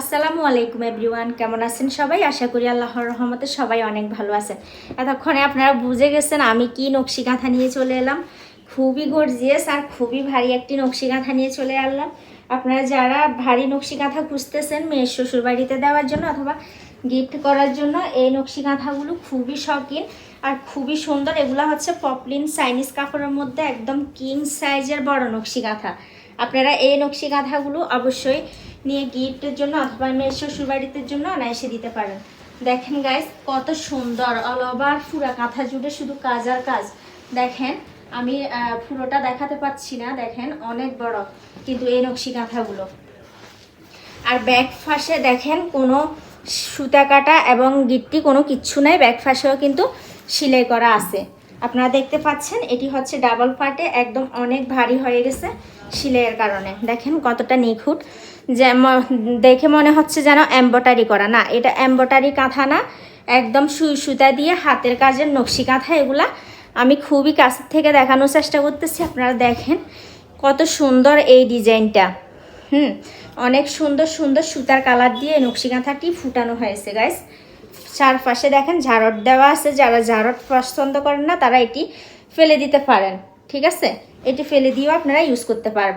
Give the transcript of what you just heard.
আসসালামু আলাইকুম এভরিওয়ান, কেমন আছেন সবাই? আশা করি আল্লাহর রহমতে সবাই অনেক ভালো আছেন। এতক্ষণে আপনারা বুঝে গেছেন আমি কি নকশি কাঁথা নিয়ে চলে এলাম। খুবই গর্জিয়াস আর খুবই ভারী একটি নকশি কাঁথা নিয়ে চলে এলাম আপনারা যারা ভারী নকশি কাঁথা খুঁজতেছেন মেয়ের শ্বশুর বাড়িতে দেওয়ার জন্য অথবা গিফট করার জন্য, এই নকশি কাঁথাগুলো খুবই শখিন আর খুবই সুন্দর। এগুলো হচ্ছে পপলিন চাইনিজ কাপড়ের মধ্যে একদম কিং সাইজের বড় নকশি কাঁথা আপনারা এই নকশি কাঁথাগুলো অবশ্যই নিয়ে গিফটের জন্য অথবা মেয়ের শ্বশুর বাড়িতে জন্য অনায়াসে দিতে পারেন। দেখেন গাইস কত সুন্দর অল ওভার কাঁথা জুড়ে শুধু কাজ আর কাজ। দেখেন, আমি পুরোটা দেখাতে পাচ্ছি না, দেখেন, অনেক বড় কিন্তু এই নকশি কাঁথাগুলো আর ব্যাক ফাঁসে দেখেন, কোনো সুতা কাটা এবং গিট্টি কোনো কিচ্ছু নাই ব্যাক ফাঁসেও কিন্তু সেলাই করা আছে। আপনারা দেখতে পাচ্ছেন, এটি হচ্ছে ডাবল পার্টে একদম অনেক ভারী হয়ে গেছে সেলাইয়ের কারণে। দেখেন কতটা নিখুঁত যেমন দেখে মনে হচ্ছে যেন এম্বটারি করা। না, এটা এম্বটারি কাঁথা না, একদম সুই সুতা দিয়ে হাতের কাজের নকশি কাঁথা এগুলা। আমি খুবই কাছ থেকে দেখানোর চেষ্টা করতেছি, আপনারা দেখেন কত সুন্দর এই ডিজাইনটা। হুম, অনেক সুন্দর সুন্দর সুতার কালার দিয়ে নকশি কাঁথাটি ফুটানো হয়েছে গাইস চারপাশে দেখেন ঝাড়ট দেওয়া আছে। যারা ঝাড়ট পছন্দ করেন না, তারা এটি ফেলে দিতে পারেন। ঠিক আছে? এটি ফেলে দিয়েও আপনারা ইউজ করতে পারবেন।